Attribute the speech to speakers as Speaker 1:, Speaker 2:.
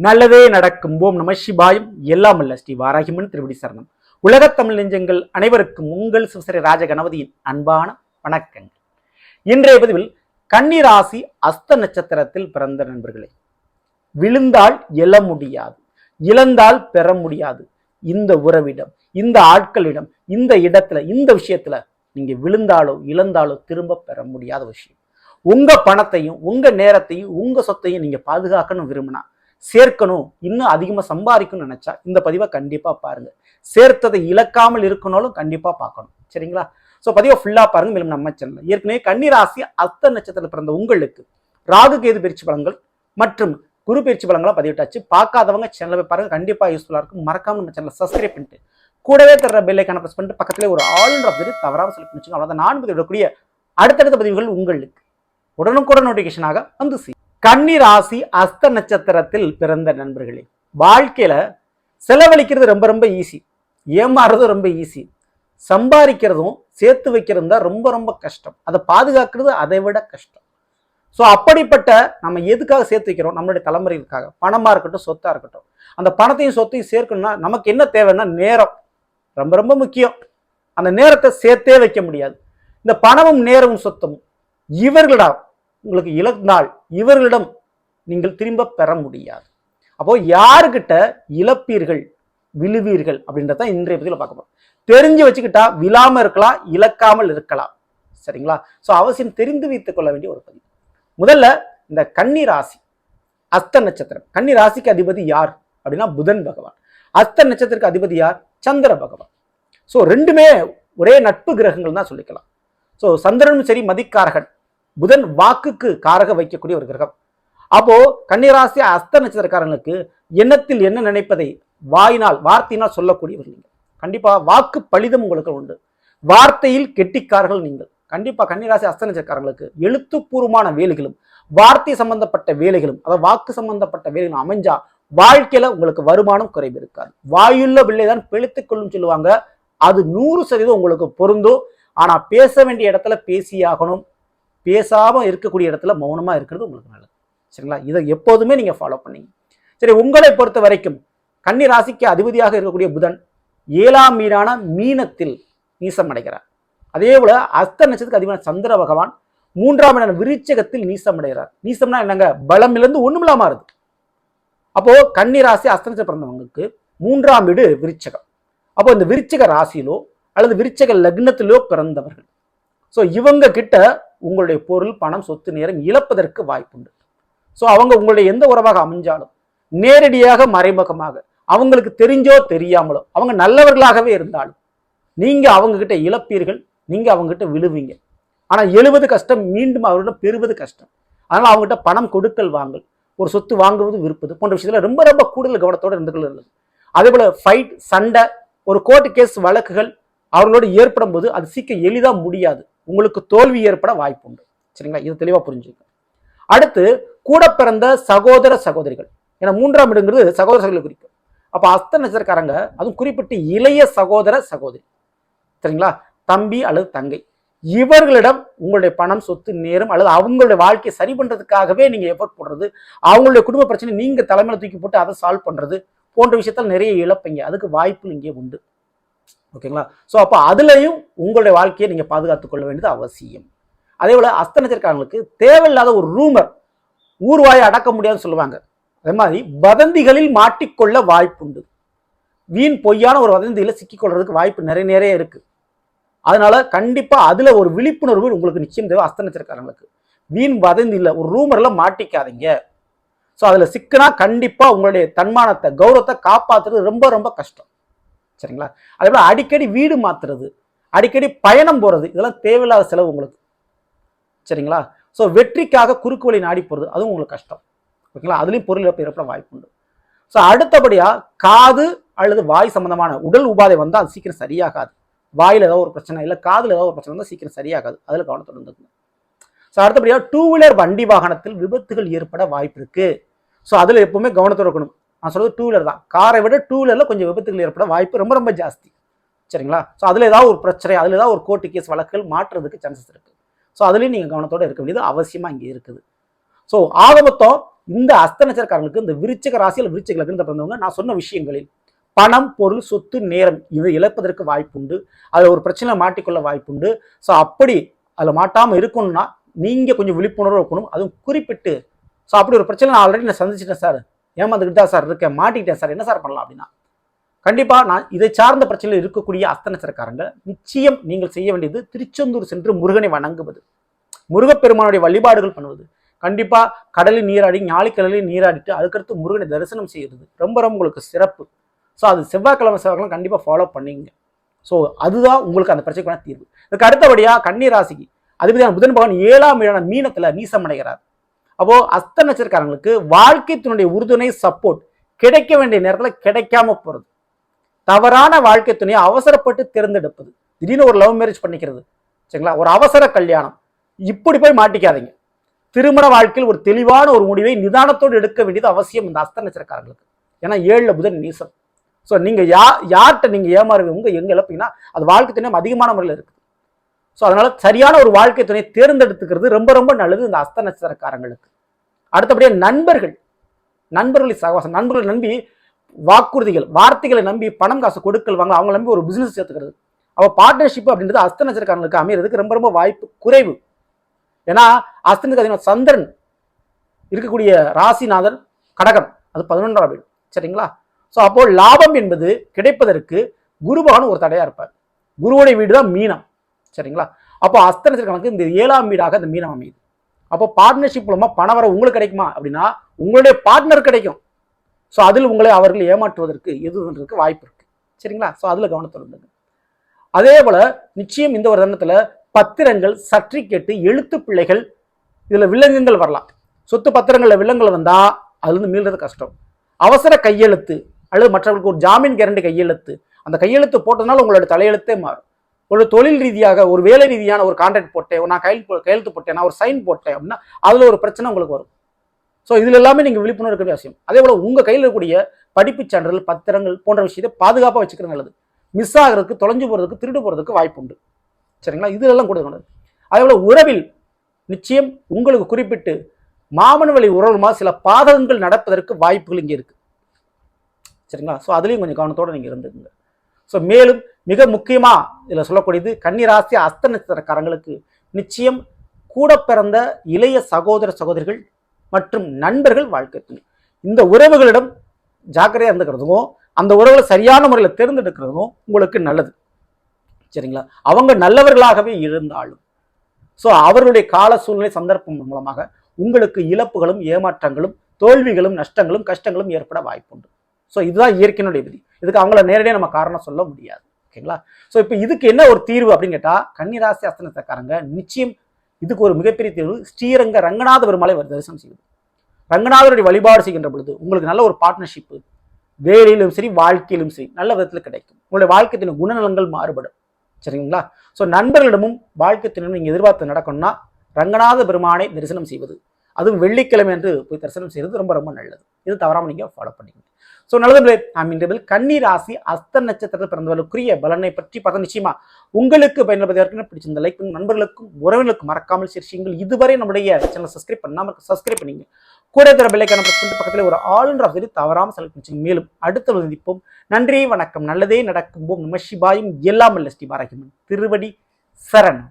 Speaker 1: நல்லதே நடக்கும். ஓம் நம சிவாயும். எல்லாம் அல்ல ஸ்ரீ வாராகிமன் திருவடி சரணம். உலகத் தமிழ் நெஞ்சங்கள் அனைவருக்கும் உங்கள் சிவசரி ராஜகணபதியின் அன்பான வணக்கங்கள். இன்றைய பதிவில் கன்னிராசி அஸ்த நட்சத்திரத்தில் பிறந்த நண்பர்களே விழுந்தால் எழ முடியாது. இழந்தால் பெற முடியாது. இந்த உறவிடம் இந்த ஆட்களிடம் இந்த இடத்துல இந்த விஷயத்துல நீங்க விழுந்தாலோ இழந்தாலோ திரும்ப பெற முடியாத விஷயம். உங்க பணத்தையும் உங்க நேரத்தையும் உங்க சொத்தையும் நீங்க பாதுகாக்கணும் விரும்பினா சேர்க்கணும் இன்னும் அதிகமாக சம்பாதிக்கணும்னு நினச்சா இந்த பதிவை கண்டிப்பாக பாருங்கள் சேர்த்ததை இழக்காமல் இருக்கணும்னாலும் கண்டிப்பாக பார்க்கணும். சரிங்களா? ஸோ பதிவை ஃபுல்லாக பாருங்க. மேலும் நம்ம சேனல் ஏற்கனவே கன்னிராசி அஸ்த நட்சத்திரத்தில் பிறந்த உங்களுக்கு ராகு கேது பயிற்சி பலன்கள் மற்றும் குரு பயிற்சி பலங்களாக பதிவிட்டாச்சு. பார்க்காதவங்க சேனலை போய் பாருங்கள் கண்டிப்பாக யூஸ்ஃபுல்லாக இருக்கும். மறக்காமல் நம்ம சேனலை சப்ஸ்கிரைப் பண்ணிட்டு கூடவே தர பெல்லைக்கான ப்ரெஸ் பண்ணிட்டு பக்கத்திலே ஒரு ஆளுன்ற பதிவு தவறாமல் செலக்ட் பண்ணிச்சுங்க அவ்வளோதான் நான் பதிவிடக்கூடிய அடுத்தடுத்த பதிவுகள் உங்களுக்கு உடனுக்குடன் நோட்டிஃபிகேஷனாக வந்து செய்யும் கன்னி ராசி அஸ்த நட்சத்திரத்தில் பிறந்த நண்பர்களே வாழ்க்கையில் செலவழிக்கிறது ரொம்ப ரொம்ப ஈஸி ஏமாறுறதும் ரொம்ப ஈஸி சம்பாதிக்கிறதும் சேர்த்து வைக்கிறதும் தான் ரொம்ப ரொம்ப கஷ்டம். அதை பாதுகாக்கிறது அதை விட கஷ்டம். ஸோ அப்படிப்பட்ட நம்ம எதுக்காக சேர்த்து வைக்கிறோம்? நம்மளுடைய தலைமுறைகளுக்காக பணமாக இருக்கட்டும் சொத்தாக இருக்கட்டும். அந்த பணத்தையும் சொத்தையும் சேர்க்கணும்னா நமக்கு என்ன தேவைன்னா நேரம். ரொம்ப ரொம்ப முக்கியம். அந்த நேரத்தை சேர்த்தே வைக்க முடியாது. இந்த பணமும் நேரமும் சொத்தும் இவர்களிடம் உங்களுக்கு இழந்தால் இவர்களிடம் நீங்கள் திரும்ப பெற முடியாது. அப்போ யாருக்கிட்ட இழப்பீர்கள் விழுவீர்கள் அப்படின்றத இன்றைய பதிவில் பார்க்க போறோம். தெரிஞ்சு வச்சுக்கிட்டா விழாம இருக்கலாம் இழக்காமல் இருக்கலாம். சரிங்களா? ஸோ அவசியம் தெரிந்து வைத்துக் கொள்ள வேண்டிய ஒரு பதிவு. முதல்ல இந்த கன்னி ராசி அஸ்த நட்சத்திரம். கன்னி ராசிக்கு அதிபதி யார்? அப்படின்னா புதன் பகவான். அஸ்த நட்சத்திரக்கு அதிபதி யார்? சந்திர பகவான். ஸோ ரெண்டுமே ஒரே நட்பு கிரகங்கள் தான் சொல்லிக்கலாம். ஸோ சந்திரனும் சரி மதிக்காரகன். புதன் வாக்குக்கு காரக வைக்கக்கூடிய ஒரு கிரகம். அப்போ கன்னிராசி அஸ்த நட்சத்திரக்காரங்களுக்கு எண்ணத்தில் என்ன நினைப்பதை வாயினால் வார்த்தையினால் சொல்லக்கூடியவர் நீங்கள். கண்டிப்பாக வாக்கு பலிதம் உங்களுக்கு உண்டு. வார்த்தையில் கெட்டிக்காரர்கள் நீங்கள். கண்டிப்பாக கன்னிராசி அஸ்த நட்சத்திரக்காரங்களுக்கு எழுத்துப்பூர்வமான வேலைகளும் வார்த்தை சம்பந்தப்பட்ட வேலைகளும் அதாவது வாக்கு சம்பந்தப்பட்ட வேலைகளும் அமைஞ்சா வாழ்க்கையில உங்களுக்கு வருமானம் குறைவு இருக்காது. வாயுள்ள பிள்ளை தான் பிழைத்துக் கொள்ளும் சொல்லுவாங்க. அது நூறு சதவீதம் உங்களுக்கு பொருந்தும். ஆனா பேச வேண்டிய இடத்துல பேசியாகணும் பேசாமல் இருக்கக்கூடிய இடத்துல மௌனமாக இருக்கிறது உங்களுக்கு நல்லது. சரிங்களா? இதை எப்போதுமே நீங்கள் ஃபாலோ பண்ணீங்க. சரி உங்களை பொறுத்த வரைக்கும் கன்னி ராசிக்கு அதிபதியாக இருக்கக்கூடிய புதன் ஏழாம் மீனான மீனத்தில் நீசம் அடைகிறார். அதே போல அஸ்த நட்சத்திரத்துக்கு அதிபதியான சந்திர பகவான் மூன்றாம் இடம் விருச்சகத்தில் நீசம் அடைகிறார். நீசம்னா என்னங்க? பலமிலிருந்து ஒன்றும் இல்லாமல் இருக்குது அப்போது கன்னி ராசி அஸ்த பிறந்தவங்களுக்கு மூன்றாம் வீடு விருச்சகம். அப்போ இந்த விருச்சக ராசியிலோ அல்லது விருச்சக லக்னத்திலோ பிறந்தவர்கள். ஸோ இவங்க கிட்ட உங்களுடைய பொருள் பணம் சொத்து நேரம் இழப்பதற்கு வாய்ப்புண்டு. ஸோ அவங்க உங்களுடைய எந்த உறவாக அமைஞ்சாலும் நேரடியாக மறைமுகமாக அவங்களுக்கு தெரிஞ்சோ தெரியாமலோ அவங்க நல்லவர்களாகவே இருந்தாலும் நீங்கள் அவங்கக்கிட்ட இழப்பீர்கள் நீங்கள் அவங்ககிட்ட விழுவீங்க. ஆனால் எழுவது கஷ்டம் மீண்டும் அவர்களிடம் பெறுவது கஷ்டம். அதனால் அவங்ககிட்ட பணம் கொடுக்கல் வாங்கல் ஒரு சொத்து வாங்குவது விற்பது போன்ற விஷயத்தில் ரொம்ப ரொம்ப கூடுதல் கவனத்தோடு இருந்து கொள்ளுங்கள் அதே போல் ஃபைட் சண்டை ஒரு கோர்ட்டு கேஸ் வழக்குகள் அவர்களோடு ஏற்படும் போது அது சீக்கிரம் எளிதாக முடியாது. உங்களுக்கு தோல்வி ஏற்பட வாய்ப்பு உண்டு. சரிங்களா? இது தெளிவாக புரிஞ்சுக்க அடுத்து கூட பிறந்த சகோதர சகோதரிகள். ஏன்னா மூன்றாம் இடங்கிறது சகோதர சகோதரி குறிக்கும். அப்போ அஸ்த நட்சத்திரக்காரங்க அதுவும் குறிப்பிட்டு இளைய சகோதர சகோதரி. சரிங்களா? தம்பி அல்லது தங்கை. இவர்களிடம் உங்களுடைய பணம் சொத்து நேரம் அல்லது அவங்களுடைய வாழ்க்கையை சரி பண்ணுறதுக்காகவே நீங்கள் எஃபர்ட் போடுறது அவங்களுடைய குடும்ப பிரச்சனை நீங்கள் தலைமையில் தூக்கி போட்டு அதை சால்வ் பண்ணுறது போன்ற விஷயத்தில் நிறைய இழப்பீங்க. அதுக்கு வாய்ப்பு இங்கே உண்டு. ஓகேங்களா? ஸோ அப்போ அதுலேயும் உங்களுடைய வாழ்க்கையை நீங்கள் பாதுகாத்து கொள்ள வேண்டியது அவசியம். அதே போல் அஸ்த தேவையில்லாத ஒரு ரூமர் ஊர்வாயை அடக்க முடியாதுன்னு சொல்லுவாங்க. அதே மாதிரி வதந்திகளில் மாட்டிக்கொள்ள வாய்ப்புண்டு. வீண் பொய்யான ஒரு வதந்தியில் சிக்கிக்கொள்றதுக்கு வாய்ப்பு நிறைய நிறைய இருக்குது அதனால கண்டிப்பாக அதில் ஒரு விழிப்புணர்வு உங்களுக்கு நிச்சயம் தேவை அஸ்த வீண் வதந்தியில் ஒரு ரூமரில் மாட்டிக்காதீங்க. ஸோ அதில் சிக்கினா கண்டிப்பாக உங்களுடைய தன்மானத்தை கௌரவத்தை காப்பாத்துறது ரொம்ப ரொம்ப கஷ்டம். சரிங்களா? அதே போல் அடிக்கடி வீடு மாற்றுறது அடிக்கடி பயணம் போகிறது இதெல்லாம் தேவையில்லாத செலவு உங்களுக்கு. சரிங்களா? ஸோ வெற்றிக்காக குறுக்கு வழி நாடி போகிறது அதுவும் உங்களுக்கு கஷ்டம். ஓகேங்களா? அதுலேயும் பொருள் இழப்பு ஏற்பட வாய்ப்பு உண்டு. ஸோ அடுத்தபடியாக காது அல்லது வாய் சம்மந்தமான உடல் உபாதை வந்தால் அது சீக்கிரம் சரியாகாது. வாயில் ஏதாவது ஒரு பிரச்சனை இல்லை காதில் ஏதாவது ஒரு பிரச்சனை வந்தால் சீக்கிரம் சரியாகாது. அதில் கவனத்தோடு இருந்துக்கணும் ஸோ அடுத்தபடியாக டூ வீலர் வண்டி வாகனத்தில் விபத்துகள் ஏற்பட வாய்ப்பு இருக்குது ஸோ அதில் எப்பவுமே கவனத்தோடு இருக்கணும். நான் சொல்றது டூ வீலர் தான். காரை விட டூ வீலரில் கொஞ்சம் விபத்துகள் ஏற்பட வாய்ப்பு ரொம்ப ரொம்ப ஜாஸ்தி. சரிங்களா? ஸோ அதில் ஏதாவது ஒரு பிரச்சனை அதில் ஏதாவது ஒரு கோர்ட்டு கேஸ் வழக்குகள் மாற்றுறதுக்கு சான்சஸ் இருக்கு. ஸோ அதுலேயும் நீங்கள் கவனத்தோடு இருக்க வேண்டியது அவசியமாக இங்கே இருக்குது. ஸோ ஆகமொத்தம் இந்த அஸ்த இந்த விருச்சிக ராசியில் விருச்சிக லக்னத்தை பிறந்தவங்க நான் சொன்ன விஷயங்களில் பணம் பொருள் சொத்து நேரம் இதை இழப்பதற்கு வாய்ப்புண்டு. அதில் ஒரு பிரச்சனை மாட்டிக்கொள்ள வாய்ப்புண்டு. ஸோ அப்படி அதில் மாட்டாமல் இருக்கணும்னா நீங்கள் கொஞ்சம் விழிப்புணர்வு இருக்கணும். அதுவும் குறிப்பிட்டு. ஸோ அப்படி ஒரு பிரச்சனை நான் ஆல்ரெடி நான் சந்திச்சிட்டேன் சார் ஏமாந்துக்கிட்டு தான் சார் இருக்கேன் மாட்டிக்கிட்டேன் சார் என்ன சார் பண்ணலாம் அப்படின்னா கண்டிப்பாக நான் இதை சார்ந்த பிரச்சனையில் இருக்கக்கூடிய அஸ்த நிச்சயம் நீங்கள் செய்ய வேண்டியது திருச்செந்தூர் சென்று முருகனை வணங்குவது. முருகப்பெருமானுடைய வழிபாடுகள் பண்ணுவது. கண்டிப்பாக கடலில் நீராடி ஞாயிற்றுக்கிழமையில் நீராடிட்டு அதுக்கடுத்து முருகனை தரிசனம் செய்கிறது ரொம்ப ரொம்ப உங்களுக்கு சிறப்பு. ஸோ அது செவ்வாய்க்கிழமை செவ்வாய்க்கிழமை கண்டிப்பாக ஃபாலோ பண்ணிங்க. ஸோ அதுதான் உங்களுக்கு அந்த பிரச்சனைக்கான தீர்வு. இதுக்கு அடுத்தபடியாக கன்னி ராசிக்கு அதிபதியான புதன் பகவான் ஏழாம் இடம் மீனத்தில் நீசமடைகிறார் அப்போ அஸ்த நட்சத்திரக்காரங்களுக்கு வாழ்க்கைத்தினுடைய உறுதுணை சப்போர்ட் கிடைக்க வேண்டிய நேரத்தில் கிடைக்காம போகிறது தவறான வாழ்க்கை துணையை அவசரப்பட்டு தேர்ந்தெடுப்பது. திடீர்னு ஒரு லவ் மேரேஜ் பண்ணிக்கிறது. சரிங்களா? ஒரு அவசர கல்யாணம். இப்படி போய் மாட்டிக்காதீங்க. திருமண வாழ்க்கையில் ஒரு தெளிவான ஒரு முடிவை நிதானத்தோடு எடுக்க வேண்டியது அவசியம் இந்த அஸ்த நட்சத்திரக்காரங்களுக்கு ஏன்னா ஏழில் புதன் நீசம். ஸோ நீங்கள் யா யார்கிட்ட நீங்கள் ஏமாறுவீங்க? உங்கள் எங்கே இழப்பீங்கன்னா அது வாழ்க்கை துணையும் அதிகமான முறையில் இருக்குது. ஸோ அதனால் சரியான ஒரு வாழ்க்கை துணையை தேர்ந்தெடுத்துக்கிறது ரொம்ப ரொம்ப நல்லது இந்த அஸ்த நட்சத்திரக்காரங்களுக்கு அடுத்தபடியாக நண்பர்கள் நண்பர்களை சகவாசம் நண்பர்களை நம்பி வாக்குறுதிகள் வார்த்தைகளை நம்பி பணம் காசு கொடுக்கல் வாங்க அவங்க நம்பி ஒரு பிசினஸ் சேர்த்துக்கிறது. அப்போ பார்ட்னர்ஷிப் அப்படின்றது அஸ்த நட்சத்திரக்காரங்களுக்கு அமையிறதுக்கு ரொம்ப ரொம்ப வாய்ப்பு குறைவு. ஏன்னா அஸ்தனுக்கு சந்திரன் இருக்கக்கூடிய ராசிநாதன் கடகம் அது பதினொன்றாம் வீடு சரிங்களா? ஸோ அப்போ லாபம் என்பது கிடைப்பதற்கு குருபகன் ஒரு தடையாக இருப்பார். குருவுடைய வீடு தான் மீனம் சரிங்களா? அப்போ அஸ்த கணக்கு இந்த ஏழாம் வீடாக இந்த மீனம் அமையுது. அப்போ பார்ட்னர்ஷிப் மூலமாக பணம் வர உங்களுக்கு கிடைக்குமா? அப்படின்னா உங்களுடைய பார்ட்னர் கிடைக்கும். ஸோ அதில் உங்களை அவர்கள் ஏமாற்றுவதற்கு எதுன்றதுக்கு வாய்ப்பு இருக்குது சரிங்களா? ஸோ அதில் கவனத்தில் இருந்துங்க. அதே போல் நிச்சயம் இந்த ஒரு தருணத்தில் பத்திரங்கள் சர்டிஃபிகேட்டு எழுத்து பிள்ளைகள் இதில் வில்லங்கங்கள் வரலாம். சொத்து பத்திரங்களில் வில்லங்கள் வந்தால் அதுலேருந்து மீள்றது கஷ்டம். அவசர கையெழுத்து அல்லது மற்றவர்களுக்கு ஒரு ஜாமீன் கேரண்டி கையெழுத்து அந்த கையெழுத்து போட்டதுனால உங்களோட தலையெழுத்தே மாறும். ஒரு தொழில் ரீதியாக ஒரு வேலை ரீதியான ஒரு கான்ட்ராக்ட் போட்டேன் நான் கையில் கையெழுத்து போட்டேன் நான் ஒரு சைன் போட்டேன் அப்படின்னா அதில் ஒரு பிரச்சனை உங்களுக்கு வரும். ஸோ இதில் எல்லாமே நீங்கள் விழிப்புணர்வு இருக்க அவசியம் அதே போல் உங்கள் கையில் இருக்கக்கூடிய படிப்புச் சான்றிதழ் பத்திரங்கள் போன்ற விஷயத்தை பாதுகாப்பாக வச்சுக்கிறது நல்லது. மிஸ் ஆகிறதுக்கு தொலைஞ்சு போகிறதுக்கு திருடு போகிறதுக்கு வாய்ப்பு உண்டு. சரிங்களா? இதிலெல்லாம் கூட நல்லது அதே போல் உறவில் நிச்சயம் உங்களுக்கு குறிப்பிட்டு மாமன் வழி உறவுமா சில பாதகங்கள் நடப்பதற்கு வாய்ப்புகள் இங்கே இருக்குது சரிங்களா? ஸோ அதுலேயும் கொஞ்சம் கவனத்தோடு நீங்கள் இருந்துக்குங்க. ஸோ மேலும் மிக முக்கியமா இதில் சொல்லக்கூடியது கன்னிராசி அஸ்த நட்சத்திரக்காரங்களுக்கு நிச்சயம் கூட பிறந்த இளைய சகோதர சகோதரிகள் மற்றும் நண்பர்கள் வாழ்க்கை இந்த உறவுகளிடம் ஜாக்கிரதையாக இருந்துக்கிறதும் அந்த உறவுகளை சரியான முறையில் தேர்ந்தெடுக்கிறதும் உங்களுக்கு நல்லது. சரிங்களா? அவங்க நல்லவர்களாகவே இருந்தாலும். ஸோ அவர்களுடைய கால சூழ்நிலை சந்தர்ப்பம் மூலமாக உங்களுக்கு இழப்புகளும் ஏமாற்றங்களும் தோல்விகளும் நஷ்டங்களும் கஷ்டங்களும் ஏற்பட வாய்ப்புண்டு. ஸோ இதுதான் இயற்கையினுடைய விதி. இதுக்கு அவங்கள நேரடியாக நம்ம காரணம் சொல்ல முடியாது. ஓகேங்களா? ஸோ இப்போ இதுக்கு என்ன ஒரு தீர்வு அப்படின்னு கேட்டால் கன்னிராசி அஸ்தனத்தக்காரங்க நிச்சயம் இதுக்கு ஒரு மிகப்பெரிய தீர்வு ஸ்ரீரங்க ரங்கநாத பெருமாளை தரிசனம் செய்வது. ரங்கநாதருடைய வழிபாடு செய்கின்ற பொழுது உங்களுக்கு நல்ல ஒரு பார்ட்னர்ஷிப்பு வேலையிலும் சரி வாழ்க்கையிலும் சரி நல்ல விதத்தில் கிடைக்கும். உங்களுடைய வாழ்க்கைத்தின் குணநலங்கள் மாறுபடும். சரிங்களா? ஸோ நண்பர்களிடமும் வாழ்க்கையினும் நீங்கள் எதிர்பார்த்து நடக்கணும்னா ரங்கநாத பெருமானை தரிசனம் செய்வது. அதுவும் வெள்ளிக்கிழமை என்று போய் தரிசனம் செய்வது ரொம்ப ரொம்ப நல்லது. இது தவறாமல் நீங்கள் ஃபாலோ பண்ணிக்கணும் ஸோ நல்லது நாம் இன்றைய கன்னி ராசி அஸ்த நட்சத்திரத்தில் பிறந்தவர்களுக்குரிய பலனை பற்றி பார்த்தா நிச்சயமா உங்களுக்கு பயன்படுவதற்கு பிடிச்சிருந்த லைக் நண்பர்களுக்கும் உறவினருக்கும் மறக்காமல் சிரிச்சிங்கள் இதுவரை நம்முடைய சேனல் சப்ஸ்கிரைப் பண்ணாமல் சப்ஸ்கிரைப் பண்ணீங்க. கூட தர பெல்லைக்கான பக்கத்தில் ஒரு ஆளுன்ற ஆஃப் தவறாமல் செலக்ட் பண்ணிச்சுங்க மேலும் அடுத்த சந்திப்போம். நன்றி வணக்கம். நல்லதே நடக்கும் போம் நம சிவாயும் எல்லாம் ஸ்ரீ பாரகிமன் திருவடி சரணம்.